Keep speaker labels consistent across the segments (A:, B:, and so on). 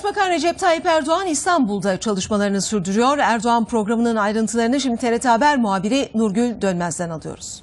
A: Başbakan Recep Tayyip Erdoğan İstanbul'da çalışmalarını sürdürüyor. Erdoğan programının ayrıntılarını şimdi TRT Haber muhabiri Nurgül Dönmez'den alıyoruz.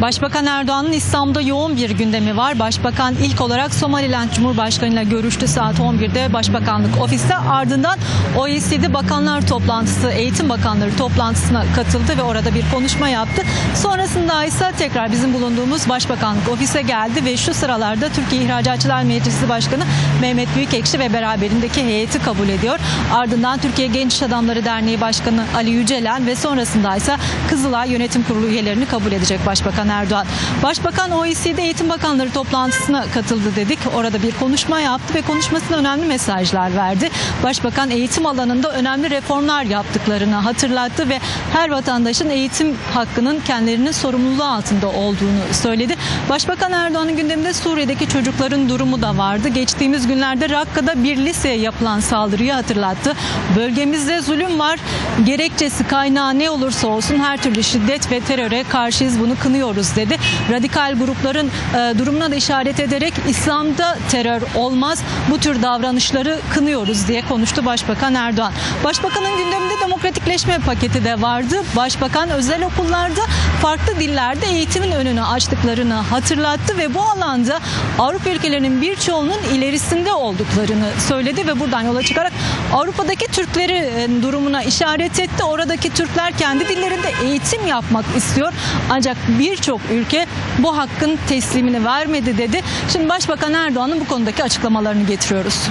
B: Başbakan Erdoğan'ın İstanbul'da yoğun bir gündemi var. Başbakan ilk olarak Somaliland Cumhurbaşkanı ile görüştü saat 11'de Başbakanlık ofiste. Ardından OECD Bakanlar Toplantısı, Eğitim Bakanları toplantısına katıldı ve orada bir konuşma yaptı. Sonrasında ise tekrar bizim bulunduğumuz Başbakanlık ofise geldi ve şu sıralarda Türkiye İhracatçılar Meclisi Başkanı Mehmet Büyükekşi ve beraberindeki heyeti kabul ediyor. Ardından Türkiye Genç İş Adamları Derneği Başkanı Ali Yücelen ve sonrasında ise Kızılay Yönetim Kurulu üyelerini kabul edecek Başbakan Erdoğan. Başbakan OECD Eğitim Bakanları toplantısına katıldı dedik. Orada bir konuşma yaptı ve konuşmasında önemli mesajlar verdi. Başbakan eğitim alanında önemli reformlar yaptıklarını hatırlattı ve her vatandaşın eğitim hakkının kendilerinin sorumluluğu altında olduğunu söyledi. Başbakan Erdoğan'ın gündeminde Suriye'deki çocukların durumu da vardı. Geçtiğimiz günlerde Rakka'da bir liseye yapılan saldırıyı hatırlattı. Bölgemizde zulüm var. Gerekçesi kaynağı ne olursa olsun her türlü şiddet ve teröre karşıyız bunu kınıyoruz dedi. Radikal grupların e, durumuna da işaret ederek İslam'da terör olmaz. Bu tür davranışları kınıyoruz diye konuştu Başbakan Erdoğan. Başbakanın gündeminde demokratikleşme paketi de vardı. Başbakan özel okullarda farklı dillerde eğitimin önünü açtıklarını hatırlattı ve bu alanda Avrupa ülkelerinin birçoğunun ilerisinde olduklarını söyledi ve buradan yola çıkarak Avrupa'daki Türkleri e, durumuna işaret etti. Oradaki Türkler kendi dillerinde eğitim yapmak istiyor. Ancak birçok ülke bu hakkın teslimini vermedi dedi. Şimdi Başbakan Erdoğan'ın bu konudaki açıklamalarını getiriyoruz.